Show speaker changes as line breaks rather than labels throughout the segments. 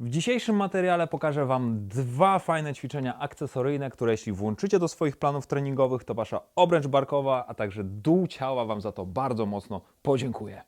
W dzisiejszym materiale pokażę Wam dwa fajne ćwiczenia akcesoryjne, które jeśli włączycie do swoich planów treningowych, to Wasza obręcz barkowa, a także dół ciała Wam za to bardzo mocno podziękuję.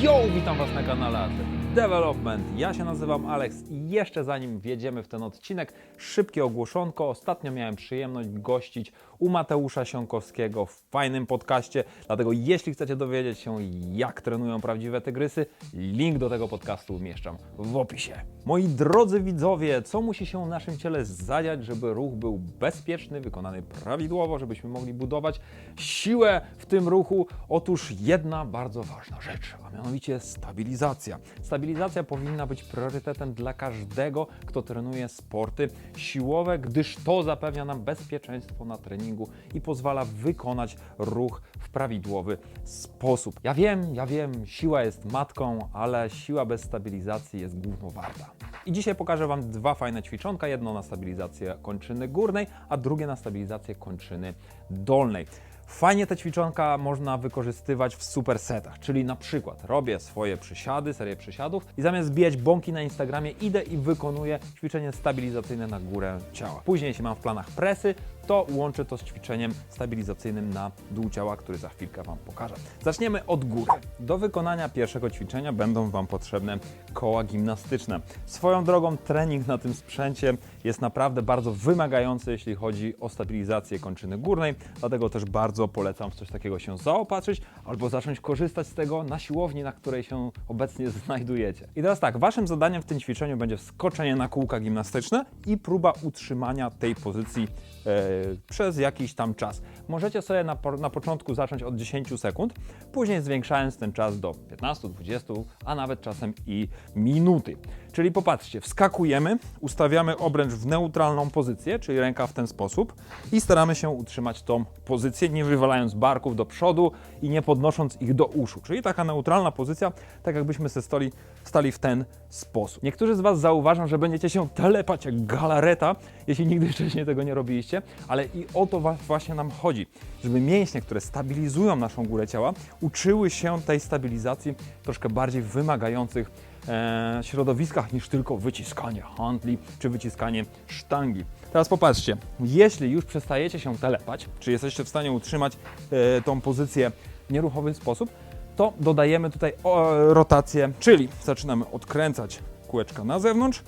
Yo, witam Was na kanale Athletic Development. Ja się nazywam Alex i jeszcze zanim wjedziemy w ten odcinek, szybkie ogłoszonko. Ostatnio miałem przyjemność gościć u Mateusza Siąkowskiego w fajnym podcaście, dlatego jeśli chcecie dowiedzieć się, jak trenują prawdziwe tygrysy, link do tego podcastu umieszczam w opisie. Moi drodzy widzowie, co musi się w naszym ciele zadziać, żeby ruch był bezpieczny, wykonany prawidłowo, żebyśmy mogli budować siłę w tym ruchu? Otóż jedna bardzo ważna rzecz, a mianowicie stabilizacja. Stabilizacja powinna być priorytetem dla każdego, kto trenuje sporty siłowe, gdyż to zapewnia nam bezpieczeństwo na treningu i pozwala wykonać ruch w prawidłowy sposób. Ja wiem, ja wiem, siła jest matką, ale siła bez stabilizacji jest gówno warta. I dzisiaj pokażę Wam dwa fajne ćwiczonka. Jedno na stabilizację kończyny górnej, a drugie na stabilizację kończyny dolnej. Fajnie te ćwiczonka można wykorzystywać w supersetach, czyli na przykład robię swoje przysiady, serię przysiadów i zamiast zbijać bąki na Instagramie idę i wykonuję ćwiczenie stabilizacyjne na górę ciała. Później, jeśli mam w planach presy, to łączę to z ćwiczeniem stabilizacyjnym na dół ciała, który za chwilkę Wam pokażę. Zaczniemy od góry. Do wykonania pierwszego ćwiczenia będą Wam potrzebne koła gimnastyczne. Swoją drogą trening na tym sprzęcie jest naprawdę bardzo wymagający, jeśli chodzi o stabilizację kończyny górnej, dlatego też bardzo polecam w coś takiego się zaopatrzyć albo zacząć korzystać z tego na siłowni, na której się obecnie znajdujecie. I teraz tak, Waszym zadaniem w tym ćwiczeniu będzie wskoczenie na kółka gimnastyczne i próba utrzymania tej pozycji e, przez jakiś tam czas. Możecie sobie na, na początku zacząć od 10 sekund, później zwiększając ten czas do 15, 20, a nawet czasem i minuty. Czyli popatrzcie, wskakujemy, ustawiamy obręcz w neutralną pozycję, czyli ręka w ten sposób i staramy się utrzymać tą pozycję, nie wywalając barków do przodu i nie podnosząc ich do uszu. Czyli taka neutralna pozycja, tak jakbyśmy se stali, stali w ten sposób. Niektórzy z Was zauważą, że będziecie się telepać jak galareta, jeśli nigdy wcześniej tego nie robiliście, ale i o to właśnie nam chodzi, żeby mięśnie, które stabilizują naszą górę ciała, uczyły się tej stabilizacji troszkę bardziej wymagających e, środowiskach niż tylko wyciskanie handli czy wyciskanie sztangi. Teraz popatrzcie, jeśli już przestajecie się telepać, czy jesteście w stanie utrzymać e, tą pozycję w nieruchomy sposób, to dodajemy tutaj o, rotację, czyli zaczynamy odkręcać kółeczka na zewnątrz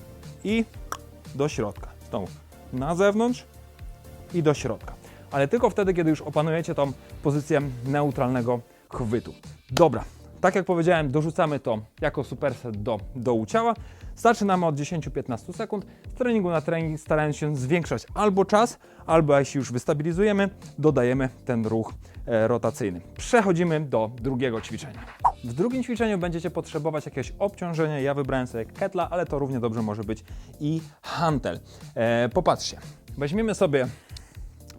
i do środka. Znowu na zewnątrz i do środka. Ale tylko wtedy, kiedy już opanujecie tą pozycję neutralnego chwytu. Dobra, tak jak powiedziałem, dorzucamy to jako superset do dołu ciała. Zaczynamy od 10-15 sekund. Z treningu na trening starając się zwiększać albo czas, albo jeśli już wystabilizujemy, dodajemy ten ruch e, rotacyjny. Przechodzimy do drugiego ćwiczenia. W drugim ćwiczeniu będziecie potrzebować jakiegoś obciążenia. Ja wybrałem sobie ketla, ale to równie dobrze może być i hantel. E, popatrzcie, weźmiemy sobie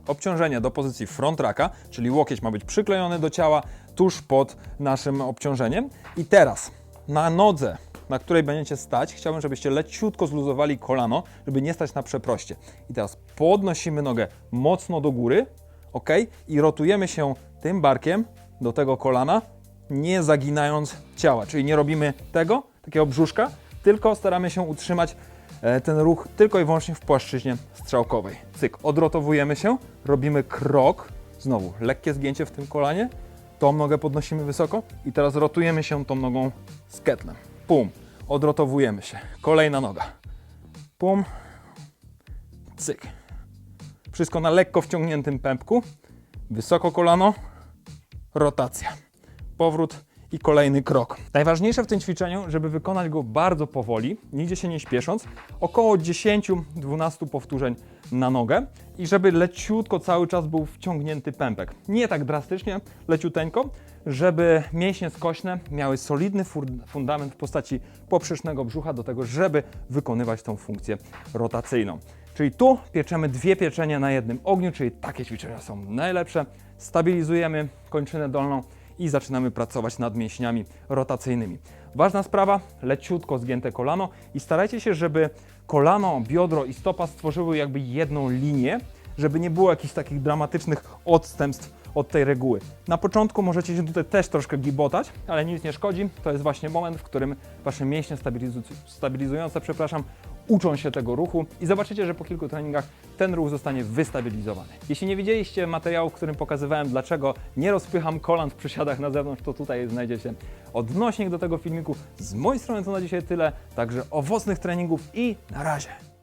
obciążenie do pozycji front raka, czyli łokieć ma być przyklejony do ciała tuż pod naszym obciążeniem. I teraz na nodze, na której będziecie stać, chciałbym, żebyście leciutko zluzowali kolano, żeby nie stać na przeproście. I teraz podnosimy nogę mocno do góry, ok? I rotujemy się tym barkiem do tego kolana, nie zaginając ciała, czyli nie robimy tego, takiego brzuszka, tylko staramy się utrzymać e, ten ruch tylko i wyłącznie w płaszczyźnie strzałkowej. Cyk, odrotowujemy się, robimy krok, znowu lekkie zgięcie w tym kolanie, tą nogę podnosimy wysoko i teraz rotujemy się tą nogą z ketlem. Pum, odrotowujemy się. Kolejna noga. Pum, cyk. Wszystko na lekko wciągniętym pępku. Wysoko kolano, rotacja. Powrót i kolejny krok. Najważniejsze w tym ćwiczeniu, żeby wykonać go bardzo powoli, nigdzie się nie śpiesząc, około 10-12 powtórzeń na nogę i żeby leciutko cały czas był wciągnięty pępek. Nie tak drastycznie, leciuteńko, żeby mięśnie skośne miały solidny fundament w postaci poprzecznego brzucha do tego, żeby wykonywać tą funkcję rotacyjną. Czyli tu pieczemy dwie pieczenie na jednym ogniu, czyli takie ćwiczenia są najlepsze. Stabilizujemy kończynę dolną i zaczynamy pracować nad mięśniami rotacyjnymi. Ważna sprawa, leciutko zgięte kolano i starajcie się, żeby kolano, biodro i stopa stworzyły jakby jedną linię, żeby nie było jakichś takich dramatycznych odstępstw od tej reguły. Na początku możecie się tutaj też troszkę gibotać, ale nic nie szkodzi. To jest właśnie moment, w którym wasze mięśnie stabilizu- stabilizujące, przepraszam, uczą się tego ruchu i zobaczycie, że po kilku treningach ten ruch zostanie wystabilizowany. Jeśli nie widzieliście materiału, w którym pokazywałem, dlaczego nie rozpycham kolan w przysiadach na zewnątrz, to tutaj znajdziecie odnośnik do tego filmiku. Z mojej strony to na dzisiaj tyle, także owocnych treningów i na razie!